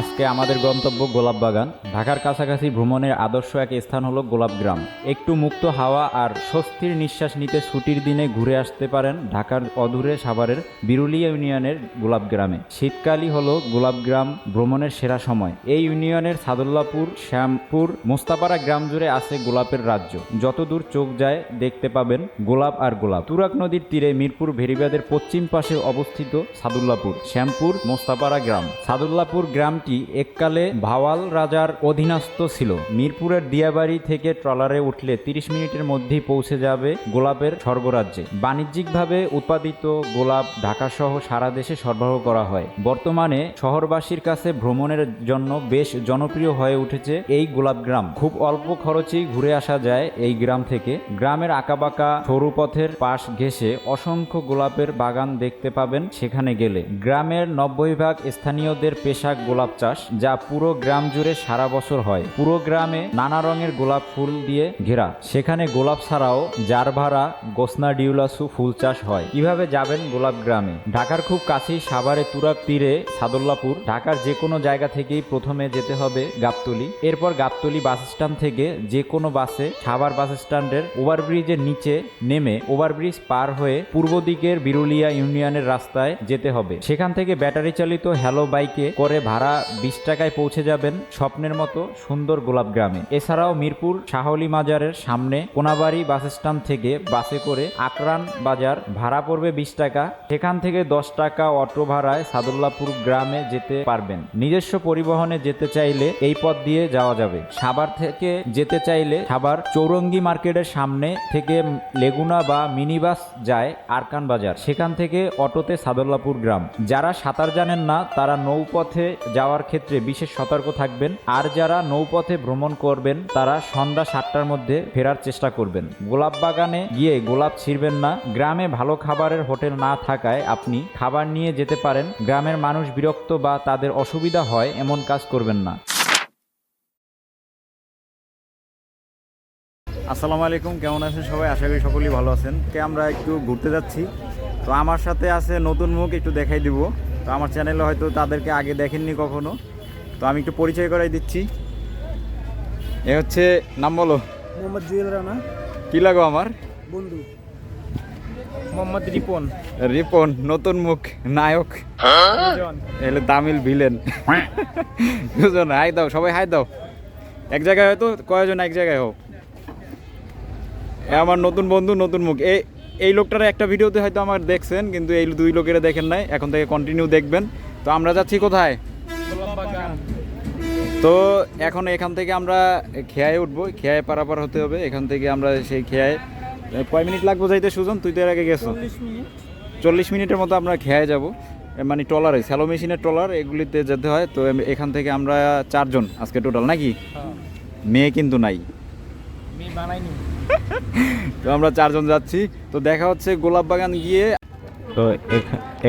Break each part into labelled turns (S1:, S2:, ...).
S1: আজকে আমাদের গন্তব্য গোলাপ বাগান। ঢাকার কাছাকাছি ভ্রমণের আদর্শ এক স্থান হলো গোলাপ গ্রাম। একটু মুক্ত হাওয়া আর স্বস্তির নিঃশ্বাস নিতে ছুটির দিনে ঘুরে আসতে পারেন ঢাকার অদূরে সাভারের বিরুলিয়া ইউনিয়নের গোলাপ গ্রামে। শীতকালই হলো গোলাপ গ্রাম ভ্রমণের সেরা সময়। এই ইউনিয়নের সাদুল্লাপুর, শ্যামপুর, মোস্তাপাড়া গ্রাম জুড়ে আছে গোলাপের রাজ্য। যতদূর চোখ যায়, দেখতে পাবেন গোলাপ আর গোলাপ। তুরাক নদীর তীরে মিরপুর ভেরিবাদের পশ্চিম পাশে অবস্থিত সাদুল্লাপুর, শ্যামপুর, মোস্তাপাড়া গ্রাম। সাদুল্লাপুর গ্রামটি এককালে ভাওয়াল রাজার অধীনস্থ ছিল। মিরপুরের দিয়াবাড়ি থেকে ট্রলারে উঠলে তিরিশ মিনিটের মধ্যেই পৌঁছে যাবে গোলাপের স্বর্গরাজ্যে। বাণিজ্যিকভাবে উৎপাদিত গোলাপ ঢাকা সহ সারা দেশে সরবরাহ করা হয়। বর্তমানে শহরবাসীর কাছে ভ্রমণের জন্য বেশ জনপ্রিয় হয়ে উঠেছে এই গোলাপ গ্রাম। খুব অল্প খরচেই ঘুরে আসা যায় এই গ্রাম থেকে। গ্রামের আঁকাবাঁকা সরু পথের পাশ ঘেঁষে অসংখ্য গোলাপের বাগান দেখতে পাবেন সেখানে গেলে। গ্রামের নব্বই ভাগ স্থানীয়দের পেশা গোলাপ চাষ যা পুরো গ্রাম জুড়ে সারা বছর হয়। পুরো গ্রামে নানা রঙের গোলাপ ফুল দিয়ে ঘেরা। সেখানে গোলাপ ছাড়াও জারভারা, গোসনা ডিউলাসু ফুল চাষ হয়। কীভাবে যাবেন গোলাপ গ্রামে? ঢাকার খুব কাছেই সাভারে তুরাক তীরে সাদুল্লাপুর। ঢাকার যে কোনো জায়গা থেকেই প্রথমে যেতে হবে গাবতলি। এরপর গাবতলি বাস স্ট্যান্ড থেকে যে কোনো বাসে সাভার বাস স্ট্যান্ডের ওভারব্রিজের নিচে নেমে ওভারব্রিজ পার হয়ে পূর্ব দিকের বিরুলিয়া ইউনিয়নের রাস্তায় যেতে হবে। সেখান থেকে ব্যাটারি চালিত হ্যালো বাইকে করে ভাড়া বিশ টাকায় পৌঁছে যাবেন স্বপ্নের মতো সুন্দর গোলাপ গ্রামে। এছাড়াও মিরপুর শাহলি মাজারের সামনে কোনাবাড়ি বাস স্ট্যান্ড থেকে বাসে করে আকরান বাজার ভাড়া পড়বে বিশ টাকা। সেখান থেকে দশ টাকা অটো ভাড়ায় সাদুল্লাপুর গ্রামে যেতে পারবেন। নিজস্ব পরিবহনে যেতে চাইলে এই পথ দিয়ে যাওয়া যাবে। সাভার থেকে যেতে চাইলে সাভার চৌরঙ্গি মার্কেটের সামনে থেকে লেগুনা বা মিনি বাস যায় আরকান বাজার। সেখান থেকে অটোতে সাদুল্লাপুর গ্রাম। যারা সাঁতার জানেন না, তারা নৌপথে যাওয়ার ক্ষেত্রে বিশেষ সতর্ক থাকবেন। আর যারা নৌপথে ভ্রমণ করবেন, তারা সন্ধ্যা সাতটার মধ্যে ফেরার চেষ্টা করবেন। গোলাপ বাগানে গিয়ে গোলাপ ছিঁড়বেন না। গ্রামে ভালো খাবারের হোটেল না থাকায় আপনি খাবার নিয়ে যেতে পারেন। গ্রামের মানুষ বিরক্ত বা তাদের অসুবিধা হয়, এমন কাজ করবেন না। আসসালামু আলাইকুম, কেমন আছেন সবাই? আশা করি সকলেই ভালো আছেন। আমরা একটু ঘুরতে যাচ্ছি। তো আমার সাথে আছে নতুন মুখ, একটু দেখাই দিব। তো আমার চ্যানেলে হয়তো তাদেরকে আগে দেখেননি কখনো। তো আমি একটু পরিচয় করাই দিচ্ছি। এ হচ্ছে নাম বলো।
S2: মোহাম্মদ জুয়েল রানা।
S1: কি লাগো আমার?
S2: বন্ধু। মোহাম্মদ রিপন।
S1: রিপন নতুন মুখ নায়ক। এলে তামিল ভিলেন। দুজন হাই দাও সবাই হাই দাও। এক জায়গায় হয়তো কয়জন এক জায়গায় হোক। এ আমার নতুন বন্ধু নতুন মুখ। এই এই লোকটার একটা ভিডিওতে হয়তো আমার দেখছেন কিন্তু এই দুই লোকেরা দেখেন নাই এখন থেকে কন্টিনিউ দেখবেন। তো আমরা যাচ্ছি কোথায়? তো এখন এখান থেকে আমরা খেয়ায় উঠবো খেয়ায় পারাপার হতে হবে। এখান থেকে আমরা সেই খেয়ায় কয় মিনিট লাগবো যাইতে সুজন? তুই তো এর আগে গেছো।
S2: চল্লিশ
S1: মিনিটের মতো আমরা খেয়ায় যাব। মানে ট্রলারে স্যালো মেশিনের ট্রলার এগুলিতে যেতে হয়। তো এখান থেকে আমরা চারজন আজকে টোটাল নাকি?
S2: হ্যাঁ।
S1: মেয়ে কিন্তু নাই।
S2: আমি বানাইনি
S1: তো আমরা চারজন যাচ্ছি। তো দেখা হচ্ছে গোলাপ বাগান গিয়ে। তো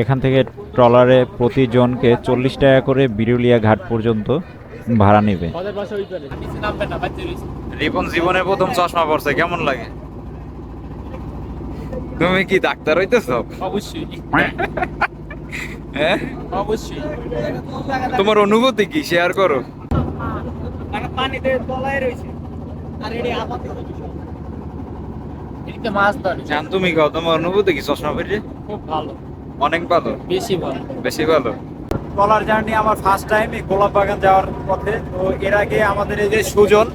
S1: এখান থেকে ট্রলারে প্রতিজনকে চল্লিশ টাকা করে বিরুলিয়া ঘাট পর্যন্ত ভাড়া নেবে। রিপন জীবনের প্রথম চশমা পড়ছে কেমন লাগে? তুমি কি ডাক্তার হইতেছ?
S2: অবশ্যই।
S1: হ্যাঁ?
S2: অবশ্যই।
S1: তোমার অনুভূতি কি? শেয়ার করো।
S2: পানিতে তলায় রয়েছে। আর এটি আপাতত এদিকে মাছ ধরে।
S1: জান তুমি কও তোমার অনুভূতি কি চশমা পরে?
S2: খুব ভালো।
S1: অনেক ভালো?
S2: বেশি ভালো।
S1: বেশি ভালো? ট্রলার জার্নি আমার ফার্স্ট টাইম এই গোলাপ বাগান যাওয়ার পথে। তো এর আগে আমাদের এই যে সুজন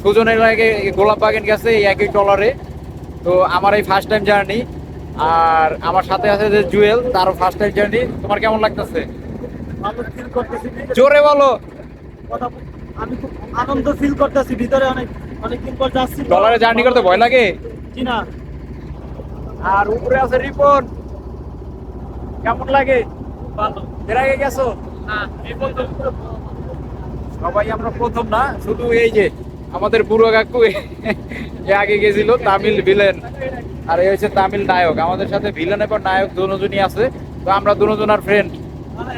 S1: সুজনের আগে এই গোলাপ বাগান গেছে এই একই ট্রলারে তো আমার এই ফার্স্ট টাইম জার্নি। আর আমার সাথে আছে যে জুয়েল তারও ফার্স্ট টাইম জার্নি। তোমার কেমন লাগতেছে?
S2: ভালো ফিল করতেছি।
S1: জোরে বলো।
S2: আমি খুব আনন্দ ফিল করতেছি ভিতরে অনেক অনেক দিন পর যাচ্ছি।
S1: ট্রলারে জার্নি করতে ভয় লাগে?
S2: জি না।
S1: আর উপরে আছে রিপন। কেমন লাগে?
S2: ভালো।
S1: এর আগে গেছো?
S2: না বলতে
S1: সবাই আমরা প্রথম না শুধু এই যে আমাদের বুড়ো কাকু এ আগে গেছিল তামিল ভিলেন আর এই হচ্ছে তামিল নায়ক। আমাদের সাথে ভিলেন এবং নায়ক দুজনই আছে তো আমরা দুজনার ফ্রেন্ড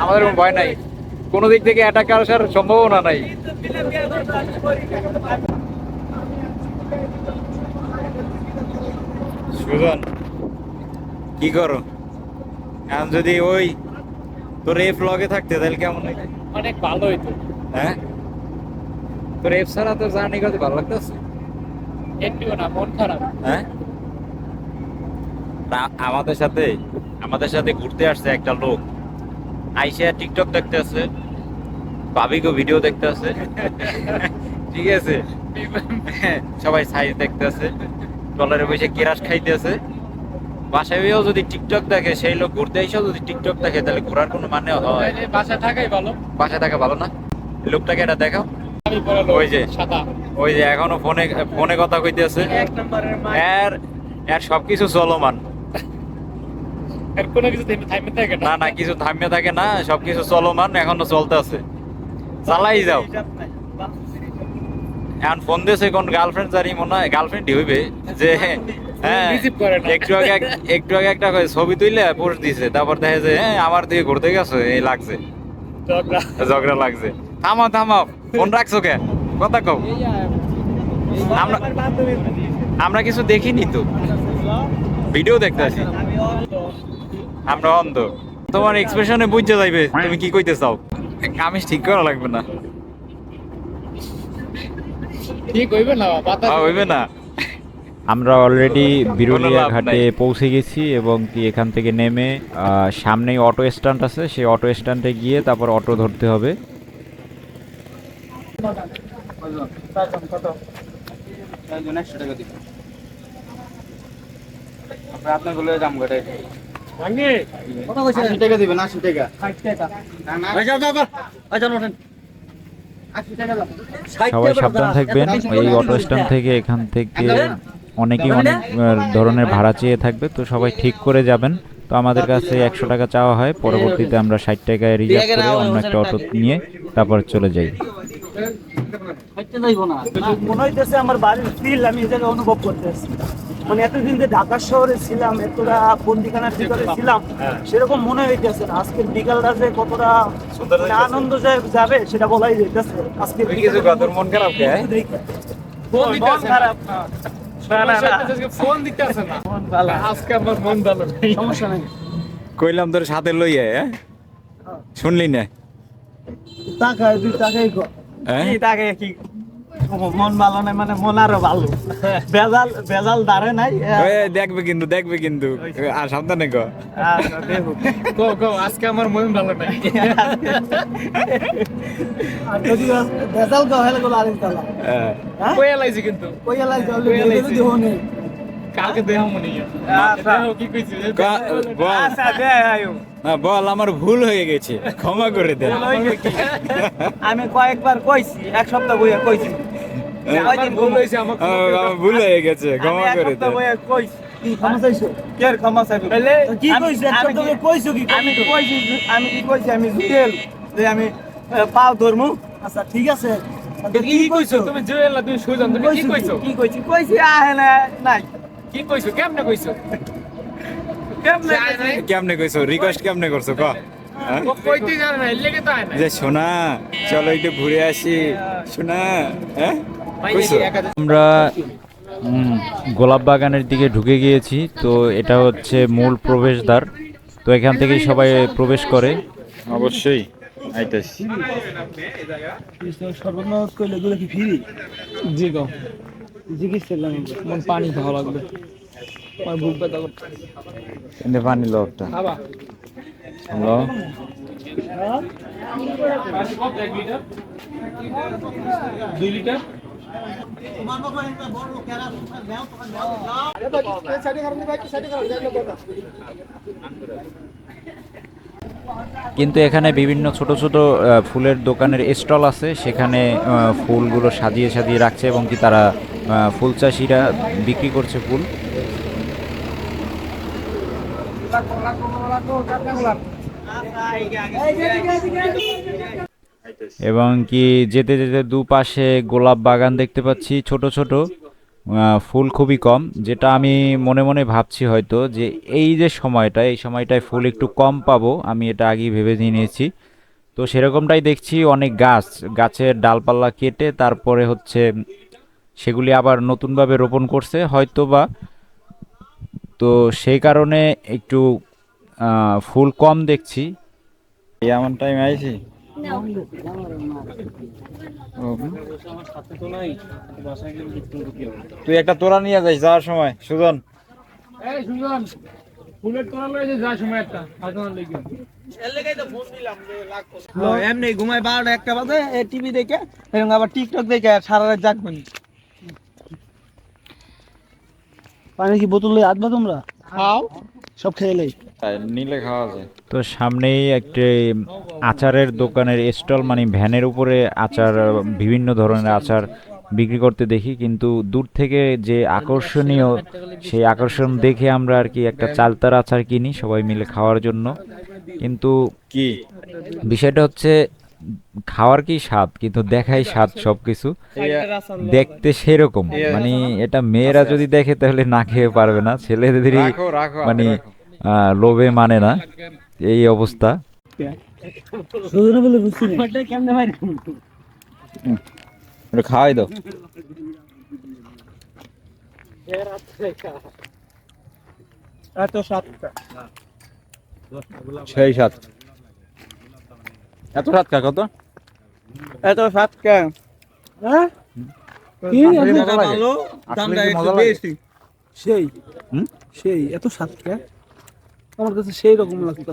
S1: আমাদের ভয় নাই। কোনো দিক থেকে অ্যাটাক আসার সম্ভাবনা নাই। কি করো? এখন যদি ওই তোর এই থাকতে তাহলে কেমন
S3: অনেক ভালো হইতো।
S1: হ্যাঁ? তোর এফ ছাড়া তোর জার্নি করতে ভালো লাগতেছে?
S3: একটুও না মন খারাপ।
S1: হ্যাঁ? আমাদের সাথে আমাদের সাথে ঘুরতে আসছে একটা লোক। আইসা টিকটক দেখতে আছে ভাবিকে ভিডিও দেখতে আছে। ঠিক আছে? সবাই সাইজ দেখতে আছে। ডলারে বসে কেরাস খাইতে আছে বাসায় হয়েও যদি টিকটক দেখে সেই লোক ঘুরতে এসেও যদি টিকটক দেখে তাহলে ঘোরার কোনো মানে হয়?
S3: তাইলে বাসা থাকাই ভালো।
S1: বাসায় থাকা ভালো না? লোকটাকে এটা দেখাও। ওই যে। ওই যে এখনও ফোনে ফোনে কথা কইতেছে।
S2: এক নম্বরের
S1: এর এর সবকিছু চলমান।
S3: কিছু থেমে থাকে
S1: না?
S3: না
S1: না কিছু থামিয়ে থাকে না সবকিছু চলমান এখনও চলতে আছে চালাই যাও। এখন ফোন দিয়েছে কোন গার্লফ্রেন্ড জানি মনে হয় গার্লফ্রেন্ডই হইবে যে হ্যাঁ
S3: Receive করে না।
S1: একটু আগে একটু আগে একটা ছবি তুইলে পোস্ট দিছে তারপর দেখে যে হ্যাঁ আমার দিকে ঘুরতে গেছো এই লাগছে।
S3: ঝগড়া।
S1: লাগছে। ফোন রাখছো কে? কথা কও। আমরা আমরা কিছু দেখিনি তো। ভিডিও দেখতে আছি আমরা অন্ধ। তোমার এক্সপ্রেশনে বুঝতে যাইবে তুমি কি কইতে চাও? কামিজ ঠিক করা লাগবে না।
S3: ঠিক হইবে না বাতাস
S1: হইবে না।
S4: আমরা অলরেডি বিরুলিয়া ঘাটে পৌঁছে গেছি এবং কি এখান থেকে নেমে সামনেই অটো স্ট্যান্ড আছে সেই অটো স্ট্যান্ডে গিয়ে তারপর অটো ধরতে হবে।
S2: টাকা দিবেন আশি টাকা।
S4: সবাই সাবধান থাকবেন। এই অটো স্ট্যান্ড থেকে এখান থেকে অনেকেই অনেক ধরনের ভাড়া চেয়ে থাকবে তো সবাই ঠিক করে যাবেন। তো আমাদের কাছে একশো টাকা চাওয়া হয় পরবর্তীতে আমরা ষাট টাকায় রিজার্ভ করে অন্য একটা অটো নিয়ে তারপর চলে যাই।
S2: মনে হইতেছে আমার বাড়ির ফিল আমি এই জায়গায় অনুভব করতেছি। মানে এতদিন যে ঢাকা শহরে ছিলাম এতটা বন্দিখানার ভিতরে ছিলাম সেরকম মনে হইতেছে না। আজকের বিকালটা যে কতটা মানে আনন্দ যাবে সেটা বলাই যাইতেছে। আজকে
S1: তুই মন খারাপ
S2: মন খারাপ। না? না না
S3: না। আজকে আমার মন ভালো
S2: সমস্যা নেই?
S1: কইলাম তোর সাথে লইয়া হ্যাঁ? শুনলি না?
S2: টাকাই
S1: হ্যাঁ?
S2: কি টাকা কি মন ভালো নাই মানে মন আরও ভালো। বেজাল বেজাল দাঁড়ে নাই
S1: দেখবে কিন্তু দেখবে কিন্তু। আর সাবধানে কো।
S2: আচ্ছা,
S3: কো কো আজকে আমার মন ভালো নাই।
S2: যদি বেজাল গাও হেলে আরেক তালা।
S1: হ্যাঁ।
S2: হ্যাঁ?
S3: কই এলাইছি কিন্তু?
S2: কই
S3: এলাইছি।
S2: যদি
S3: দেহ মনে
S2: আচ্ছা।
S3: কি কইছি?
S2: আচ্ছা দে আয়ু।
S1: বল আমার ভুল হয়ে গেছে। ক্ষমা করে দে।
S2: আমি কয়েকবার কইছি এক সপ্তাহ বইয়া কইছি। দিন
S3: ভুল আমার
S1: ভুল হয়ে গেছে ক্ষমা করে
S3: আমি-
S2: কইছি? এক
S3: কি-
S2: বইয়া কইছো কি আমি কইছি? আমি কি কইছি? আমি জুয়েল যে আমি আহ, পাও ধরমু। আচ্ছা ঠিক আছে। তো
S3: কি কইছো? তুমি জুয়েলা তুমি সুজন তুমি কি কইছো
S2: কি কইছি? কইছি? আহে না নাই।
S3: কি কইছো? কেমনে কইছো?
S2: কেমনে
S3: যায় নাই?
S1: কেমনে কইছো? রিকোয়েস্ট কেমনে করছ? ক। হ্যাঁ?
S3: ও কইতে জানে না এর লেগে তো
S1: যে সোনা চলো একটু ঘুরে আসি। সোনা হ্যাঁ?
S4: আমরা গোলাপ বাগানের দিকে ঢুকে গিয়েছি তো এটা হচ্ছে মূল প্রবেশদ্বার। তো এখান থেকেই সবাই প্রবেশ করে।
S1: অবশ্যই আইতাছি।
S2: সর্বনাশ কইলে গুলো কি ফ্রি?
S3: জি গো।
S2: জিজ্ঞেস করলাম
S3: মন পানি খাওয়া লাগবে। আমার বুক ব্যথা করছে।
S1: পানি লো একটা।
S3: দুই লিটার?
S4: কিন্তু এখানে বিভিন্ন ছোট ছোট ফুলের দোকানের স্টল আছে সেখানে ফুলগুলো সাজিয়ে সাজিয়ে রাখছে এবং কি তারা ফুল চাষিরা বিক্রি করছে ফুল এবং কি যেতে যেতে দুপাশে গোলাপ বাগান দেখতে পাচ্ছি, ছোট ছোট ফুল খুবই কম, যেটা আমি মনে মনে ভাবছি হয়তো যে এই যে সময়টা, এই সময়টায় ফুল একটু কম পাবো, আমি এটা আগেই ভেবে নিয়েছি। তো সেরকমটাই দেখছি, অনেক গাছ, গাছের ডালপাল্লা কেটে তারপরে হচ্ছে সেগুলি আবার নতুনভাবে রোপণ করছে হয়তো বা তো সেই কারণে একটু ফুল কম দেখছি।
S1: এমন টাইম আইছি? তুই একটা তোরা নিয়ে যাস যাওয়ার সময় সুজন।
S3: এই সুজন ফুলের তোরা লয়েছে যা সময় একটা আজমান লেগে
S5: এমনি ঘুমায় বারোটা একটা বাজে টিভি দেখে এবং আবার টিকটক দেখে সারা রাত জাগবেন পানি কি বোতল লই আসবা তোমরা?
S3: খাও
S5: সব খেয়ে লাই
S1: নিলে খাওয়া যায়। তো সামনেই একটি আচারের দোকানের স্টল মানে ভ্যানের উপরে আচার বিভিন্ন ধরনের আচার বিক্রি করতে দেখি কিন্তু দূর থেকে যে আকর্ষণীয় সেই আকর্ষণ দেখে আমরা আর কি একটা চালতার আচার কিনি সবাই মিলে খাওয়ার জন্য। কিন্তু কি? বিষয়টা হচ্ছে খাওয়ার কি স্বাদ? কিন্তু দেখাই স্বাদ সবকিছু। দেখতে সেরকম। মানে এটা মেয়েরা যদি দেখে তাহলে না খেয়ে পারবে না। ছেলেদেরই মানে লোভে মানে না। এই অবস্থা। খাওয়াই দাও।
S5: এত সাতটা
S1: সেই সাত এত সাত কা কত?
S5: এত সাতটা হ্যাঁ? কি। ভালো? দামটা একটু বেশি। সেই।
S1: হুম?
S5: সেই এত সাতটা আমার কাছে সেই রকম লাগতো।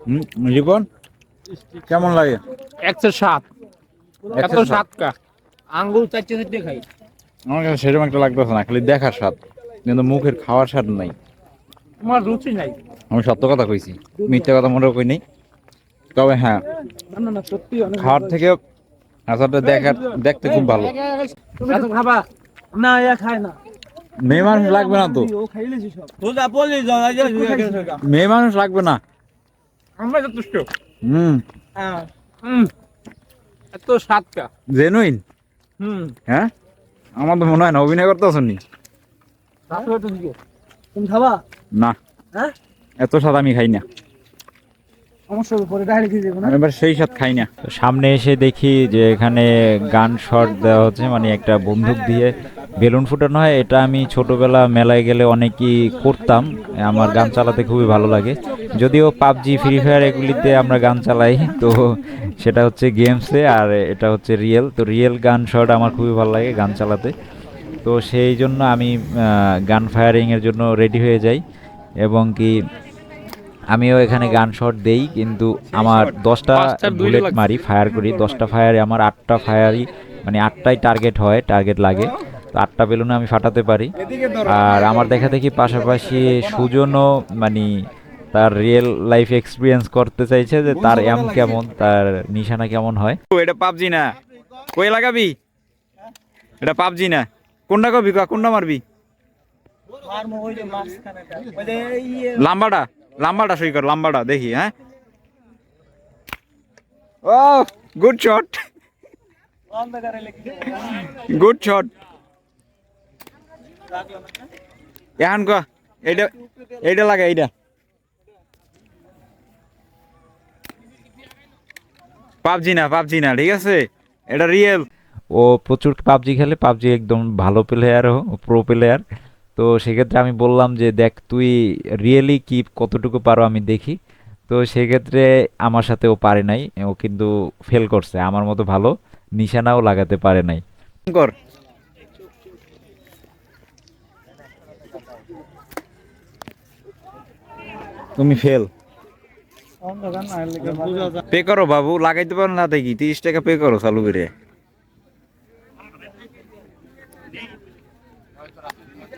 S1: হুম জীবন কেমন লাগে?
S3: একশো সাত। এত
S1: একশো সাত।
S3: সাত কা। আঙ্গুল চারটে চারটে খাই
S1: আমার কাছে সেরকম একটা লাগতেছে না খালি দেখার স্বাদ। কিন্তু মুখের খাওয়ার স্বাদ নাই।
S3: আমার রুচি নাই।
S1: আমি সত্য কথা কইছি। মিথ্যা কথা মনে কই নেই। তবে হ্যাঁ খাওয়ার থেকে আচারটা দেখার দেখতে খুব ভালো
S3: এত খাবা
S5: না ইয়া খায় না
S1: মেয়ে মানুষ লাগবে না তো মেয়ে মানুষ লাগবে না
S3: আমরা যথেষ্ট
S1: হুম
S5: হ্যাঁ
S3: হুম এত সাত কা
S1: জেনুইন
S3: হুম
S1: হ্যাঁ আমার তো মনে হয় না অভিনয় করতে আসনি
S5: তুমি খাবা
S1: না
S5: হ্যাঁ
S1: এত স্বাদ আমি খাই না
S5: সমস্যা হবে পরে ডাইরেক্ট দিয়ে দেবো না
S1: আমি সেই স্বাদ খাই না। সামনে এসে দেখি যে এখানে গান শট দেওয়া হচ্ছে মানে একটা বন্দুক দিয়ে বেলুন ফুটানো হয়। এটা আমি ছোটবেলা মেলায় গেলে অনেকই করতাম। আমার গান চালাতে খুবই ভালো লাগে। যদিও পাবজি ফ্রি ফায়ার এগুলিতে আমরা গান চালাই, তো সেটা হচ্ছে গেমসে আর এটা হচ্ছে রিয়েল তো রিয়েল গান শট আমার খুবই ভালো লাগে গান চালাতে। তো সেই জন্য আমি গান ফায়ারিংয়ের জন্য রেডি হয়ে যাই। এবং কি আমিও এখানে গান শট দেই কিন্তু আমার দশটা বুলেট মারি ফায়ার করি। দশটা ফায়ারে আমার আটটা ফায়ারই মানে আটটাই টার্গেট হয় টার্গেট লাগে। তো আটটা বেলুনে আমি ফাটাতে পারি। আর আমার দেখা দেখি পাশাপাশি সুজনও মানে তার রিয়েল লাইফ এক্সপিরিয়েন্স করতে চাইছে যে তার এম কেমন তার নিশানা কেমন হয়। এটা পাবজি না। কই লাগাবি? এটা পাবজি না। কোনটা কবি কোনটা মারবি?
S5: ইয়ে
S1: লাম্বাটা? লাম্বাটা সই কর, লাম্বাটা, দেখি হ্যাঁ? ও গুড শট গুড শট এখন ক, এইটা এইটা লাগে, এইটা। পাবজি না পাবজি না, ঠিক আছে? এটা রিয়েল ও, প্রচুর পাবজি খেলে পাবজি একদম ভালো প্লেয়ার প্রো প্লেয়ার তো সেক্ষেত্রে আমি বললাম যে দেখ তুই রিয়েলি কি কতটুকু পারো আমি দেখি। তো সেক্ষেত্রে আমার সাথে ও পারে নাই ও কিন্তু ফেল করছে। আমার মতো ভালো নিশানাও লাগাতে পারে নাই। কর। তুমি ফেল পে করো বাবু লাগাইতে পারো না দেখি তিরিশ টাকা পে করো চালু করে।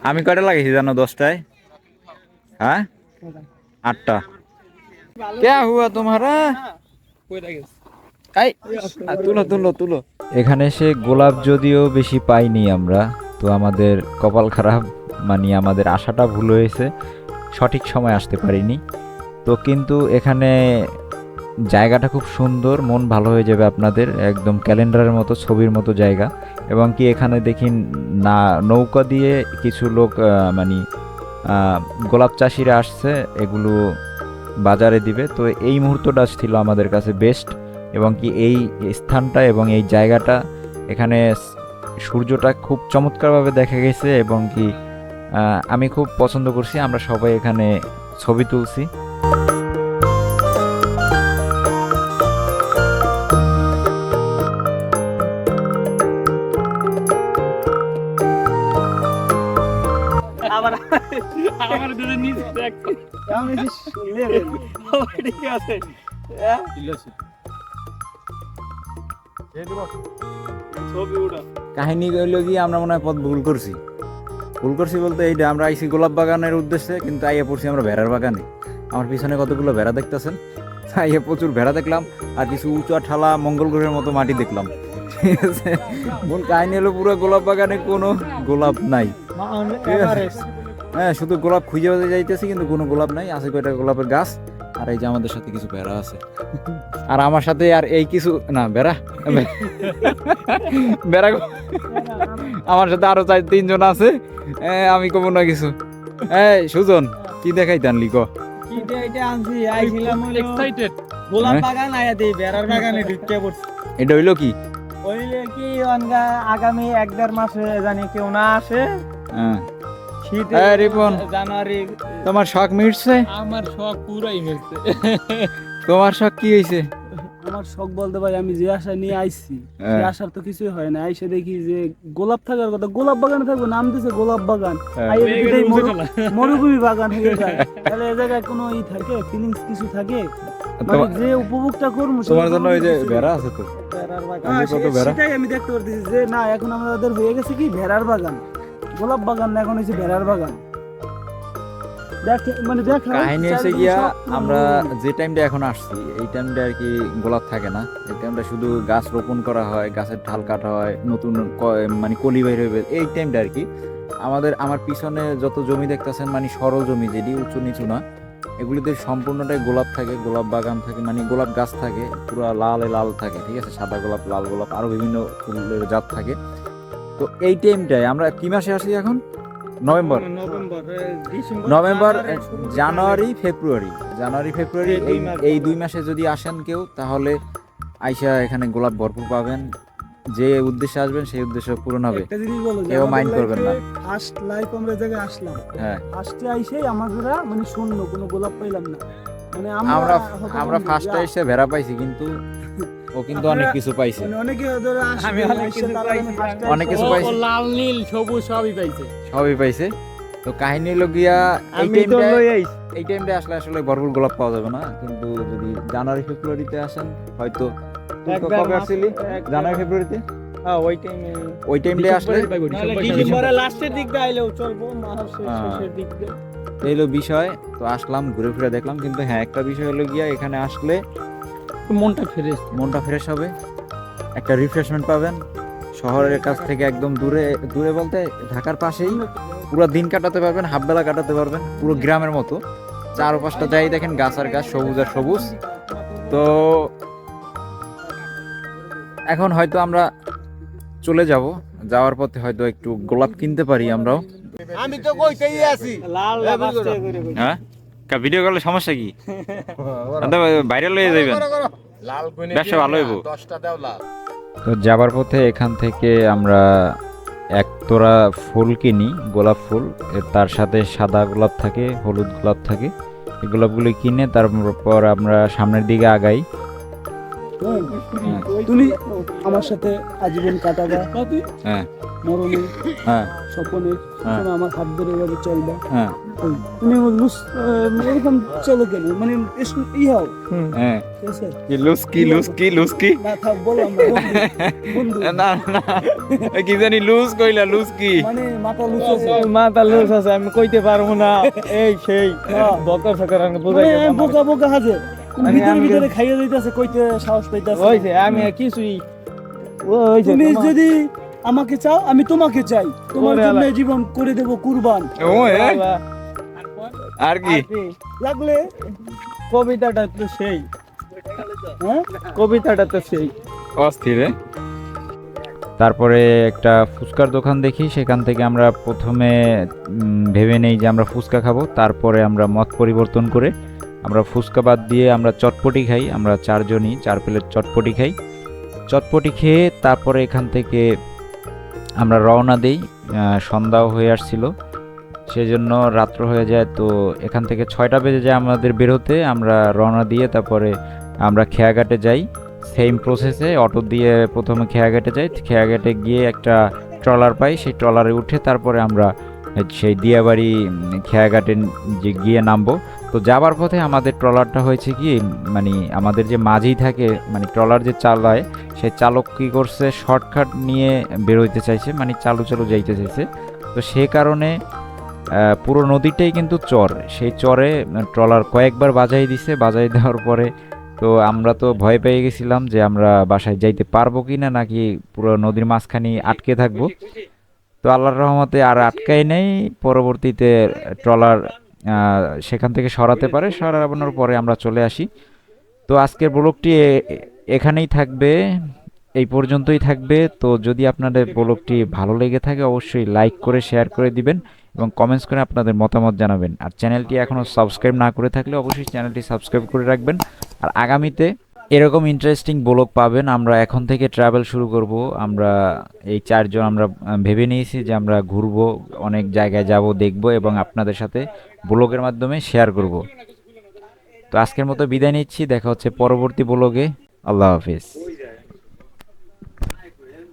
S1: আমি কয়টা লাগিয়েছি জানো? দশটায়? হ্যাঁ? আটটা। কে হুয়া তোমার হ্যাঁ? তুলো তুলো তুলো। এখানে সে গোলাপ যদিও বেশি পাইনি আমরা, তো আমাদের কপাল খারাপ মানে আমাদের আশাটা ভুল হয়েছে, সঠিক সময় আসতে পারিনি। তো কিন্তু এখানে জায়গাটা খুব সুন্দর, মন ভালো হয়ে যাবে আপনাদের, একদম ক্যালেন্ডারের মতো, ছবির মতো জায়গা। এবং কি এখানে দেখি না, নৌকা দিয়ে কিছু লোক মানে গোলাপ চাষিরা আসছে, এগুলো বাজারে দিবে। তো এই মুহূর্তটা ছিল আমাদের কাছে বেস্ট এবং কি এই স্থানটা এবং এই জায়গাটা, এখানে সূর্যটা খুব চমৎকারভাবে দেখা গেছে এবং কি আমি খুব পছন্দ করছি। আমরা সবাই এখানে ছবি তুলছি।
S3: দুটো
S2: আমি শুনলে ঠিক আছে? হ্যাঁ?
S1: কাহিনী হইল কি আমরা মনে হয় পথ ভুল করছি। ভুল করছি বলতে এইটা আমরা আইসি গোলাপ বাগানের উদ্দেশ্যে কিন্তু আইয়া পড়ছি আমরা ভেড়ার বাগানে। আমার পিছনে কতগুলো ভেড়া দেখতেছেন? আইয়া প্রচুর ভেড়া দেখলাম আর কিছু উঁচা ঠালা মঙ্গল গ্রহের মতো মাটি দেখলাম। ঠিক আছে? মূল কাহিনী হলো পুরো গোলাপ বাগানে কোনো গোলাপ নাই। হ্যাঁ শুধু গোলাপ খুঁজে যাইতেছি কিন্তু কোনো গোলাপ নাই আছে কয়টা গোলাপের গাছ আর এই যে আমাদের সাথে কিছু বেড়া আছে। আর আমার সাথে আর এই কিছু না ভেড়া? বেড়া আমার সাথে আরও চার তিনজন আছে। আমি কব না কিছু। এই সুজন কি দেখাই তান লিখ
S2: এটা এটা আনছি? আইছিলাম হলো
S3: এক্সাইটেড
S2: গোলাপ? বাগান আয়া দেই বেড়ার বাগানে ঢুকে পড়ছি।
S1: এটা হইল কি?
S2: ওইলে কি আগামী এক দেড় মাসে জানি কেউ না আসে।
S1: হ্যাঁ।
S2: শীতে
S1: এই রিপন।
S2: জানুয়ারি
S1: তোমার শখ মিটছে?
S3: আমার শখ পুরাই মিলছে
S1: তোমার শখ কি হয়েছে
S2: আমার শখ বলতে ভাই আমি যে আশা নিয়ে আইছি
S1: হ্যাঁ।
S2: সে আশার তো কিছুই হয় না। আইসে দেখি যে গোলাপ থাকার কথা গোলাপ বাগানে থাকব নাম দিছে গোলাপ বাগান।
S1: হ্যাঁ।
S3: হয়ে
S2: মরুভূমি বাগান হয়ে যায়। তাহলে এ জায়গায় কোনো ই থাকে ফিলিংস কিছু থাকে? মানে যে উপভোগটা করব
S1: তোমার জন্য ওই যে ভেড়া আছে তো।
S2: হ্যাঁ, সেটাই আমি দেখতে পারতেছি যে না এখন আমাদের হয়ে গেছে কি? ভেড়ার বাগান। গোলাপ বাগান না এখন হয়েছে ভেড়ার বাগান। মানে
S1: কাহিনী এসে গিয়া আমরা যে টাইমটা এখন আসছি এই টাইমটা আর কি গোলাপ থাকে না। এই টাইমটা শুধু গাছ রোপণ করা হয় গাছের ঢাল কাটা হয় নতুন মানে কলি বাইর হইবে এই টাইমটা আর কি। আমাদের আমার পিছনে যত জমি দেখতেছেন মানে সরল জমি যেটি উঁচু নিচু না এগুলিতে সম্পূর্ণটাই গোলাপ থাকে গোলাপ বাগান থাকে মানে গোলাপ গাছ থাকে পুরো লালে লাল থাকে ঠিক আছে? সাদা গোলাপ লাল গোলাপ আরও বিভিন্ন ফুলের জাত থাকে। তো এই টাইমটায় আমরা কি মাসে আসি এখন? November
S2: December
S1: November
S2: January,
S1: February. January February.
S2: এই দুই
S1: এই দুই মাসে যদি আসেন কেউ তাহলে আইসা এখানে গোলাপ ভরপুর পাবেন। যে উদ্দেশ্যে আসবেন সেই উদ্দেশ্য পূরণ হবে। কেউ mind করবেন না।
S2: ফার্স্ট লাইফ আমরা জায়গায় আসলাম
S1: হ্যাঁ।
S2: ফার্স্টে আইসেই আমরা মানে শূন্য কোনো গোলাপ পাইলাম না। মানে
S1: আমরা আমরা ফার্স্টে এসে ভেড়া পাইছি কিন্তু ও কিন্তু অনেক কিছু পাইছে।
S2: মানে অনেকে
S3: কিছু পাইছি,
S2: মানে
S1: অনেক কিছু পাইছে।
S3: লাল নীল সবুজ সবই পাইছে।
S1: সবই পাইছে। তো কাহিনী হলো গিয়া এই টাইমটা এই টাইমটা আসলে আসলে ভরপুর গোলাপ পাওয়া যাবে না। কিন্তু যদি জানুয়ারি ফেব্রুয়ারিতে আসেন হয়তো কবে আসছিলি? জানুয়ারি ফেব্রুয়ারিতে?
S2: হ্যাঁ, ওই time এ।
S1: ওই টাইমটা আসলে
S3: ডিসেম্বরে পাইবো,
S2: নাহলে
S3: ডিসেম্বর,
S2: ডিসেম্বরের লাস্টের দিক দিয়ে আইলেও চলবো মাসের
S1: হ্যাঁ।
S2: শেষের দিক দিয়ে
S1: এই হলো বিষয়। তো আসলাম ঘুরে ফিরে দেখলাম। কিন্তু হ্যাঁ একটা বিষয় হলো গিয়া এখানে আসলে
S3: মনটা ফ্রেশ
S1: মনটা ফ্রেশ হবে। একটা রিফ্রেশমেন্ট পাবেন। শহরের কাছ থেকে একদম দূরে দূরে বলতে ঢাকার পাশেই পুরো দিন কাটাতে পারবেন হাফ বেলা কাটাতে পারবেন পুরো গ্রামের মতো। চারপাশটা যাই দেখেন গাছ আর গাছ সবুজ আর সবুজ। তো এখন হয়তো আমরা চলে যাব। যাওয়ার পথে হয়তো একটু গোলাপ কিনতে পারি আমরাও।
S6: আমি তো কইতেই আছি।
S2: লাল
S6: এ,
S1: হ্যাঁ ভিডিও করলে সমস্যা কি? ভাইরাল হয়ে যাবেন ব্যবসা ভালো হইব।
S6: দশটা দাও লাল।
S4: তো যাবার পথে এখান থেকে আমরা এক তোরা ফুল কিনি গোলাপ ফুল। তার সাথে সাদা গোলাপ থাকে হলুদ গোলাপ থাকে। এই গোলাপগুলি কিনে তারপর আমরা সামনের দিকে আগাই।
S2: তুমি আমার সাথে আজীবন কাটাবা।
S1: হ্যাঁ।
S2: মরণে
S1: হ্যাঁ।
S2: স্বপনে
S1: হ্যাঁ।
S2: তুমি আমার হাত ধরে এভাবে চলবা।
S1: হ্যাঁ।
S2: তুমি লুস এরকম চলো কেন? মানে ই হও।
S1: হ্যাঁ। লুস্কি লুস্কি লুস্কি?
S2: না থাক
S1: কি জানি লুজ কইলা লুজ কি
S2: মানে মাথা লুচ আছে।
S5: মাথা লুজ আছে আমি কইতে পারব না। এই সেই
S2: হ্যাঁ।
S5: বকর ফকর
S2: মানে
S5: বুঝাই
S2: আমি বোকা বোকা হাজে। ভিতরে
S5: আমাকে-
S2: ভিতরে খাইয়ে দিতেছে কইতে সাহস পাইতেছে
S5: ওই যে আমি কিছুই ওই যে
S2: তুমি যদি আমাকে চাও আমি তোমাকে চাই। তোমার জন্য জীবন করে দেব কুরবান।
S1: আর কি?
S2: লাগলে
S5: কবিতাটা তো সেই।
S2: হ্যাঁ?
S5: কবিতাটা তো সেই।
S1: অস্থির
S4: তারপরে একটা ফুচকার দোকান দেখি সেখান থেকে আমরা প্রথমে ভেবে নেই যে আমরা ফুচকা খাব তারপরে আমরা মত পরিবর্তন করে আমরা ফুচকা বাদ দিয়ে আমরা চটপটি খাই, আমরা চারজনই চার প্লেট চটপটি খাই। চটপটি খেয়ে তারপরে এখান থেকে আমরা রওনা দেই সন্ধ্যাও হয়ে আসছিল। সেজন্য রাত্র হয়ে যায় তো এখান থেকে ছয়টা বেজে যায় আমাদের বেরোতে, আমরা রওনা দিয়ে তারপরে আমরা খেয়াঘাটে যাই। সেম প্রসেসে অটো দিয়ে প্রথমে খেয়াঘাটে যাই, খেয়াঘাটে গিয়ে একটা ট্রলার পাই, সেই ট্রলারে উঠে তারপরে আমরা
S1: সেই দিয়াবাড়ি খেয়াঘাটে যে গিয়ে নামবো। তো যাবার পথে আমাদের ট্রলারটা হয়েছে কি মানে আমাদের যে মাঝেই থাকে মানে ট্রলার যে চালায় সেই চালক কী করছে, শর্টকাট নিয়ে বেরোইতে চাইছে মানে চালু চালু যাইতে চাইছে। তো সে কারণে পুরো নদীটাই কিন্তু চর। সেই চরে ট্রলার কয়েকবার বাজাই দিছে, বাজাই দেওয়ার পরে তো আমরা তো ভয় পেয়ে গেছিলাম যে আমরা বাসায় যাইতে পারব কি না নাকি পুরো নদীর মাঝখানে আটকে থাকব। তো আল্লাহর রহমতে আর আটকাই নেই। পরবর্তীতে ট্রলার সেখান থেকে সরাতে পারে, সরানোর পরে আমরা চলে আসি। তো আজকের ব্লগটি এখানেই থাকবে, এই পর্যন্তই থাকবে। তো যদি আপনাদের ব্লগটি ভালো লেগে থাকে, অবশ্যই লাইক করে, শেয়ার করে দিবেন এবং কমেন্টস করে আপনাদের মতামত জানাবেন। আর চ্যানেলটি এখনও সাবস্ক্রাইব না করে থাকলে অবশ্যই চ্যানেলটি সাবস্ক্রাইব করে রাখবেন। আর আগামীতে এরকম ইন্টারেস্টিং ব্লগ পাবেন। আমরা এখন থেকে ট্রাভেল শুরু করব। আমরা এই চারজন আমরা ভেবে নিয়েছি যে আমরা ঘুরব, অনেক জায়গায় যাব, দেখব এবং আপনাদের সাথে ব্লগের মাধ্যমে শেয়ার করব। তো আজকের মতো বিদায় নিচ্ছি। দেখা হচ্ছে পরবর্তী ব্লগে। আল্লাহ হাফিজ।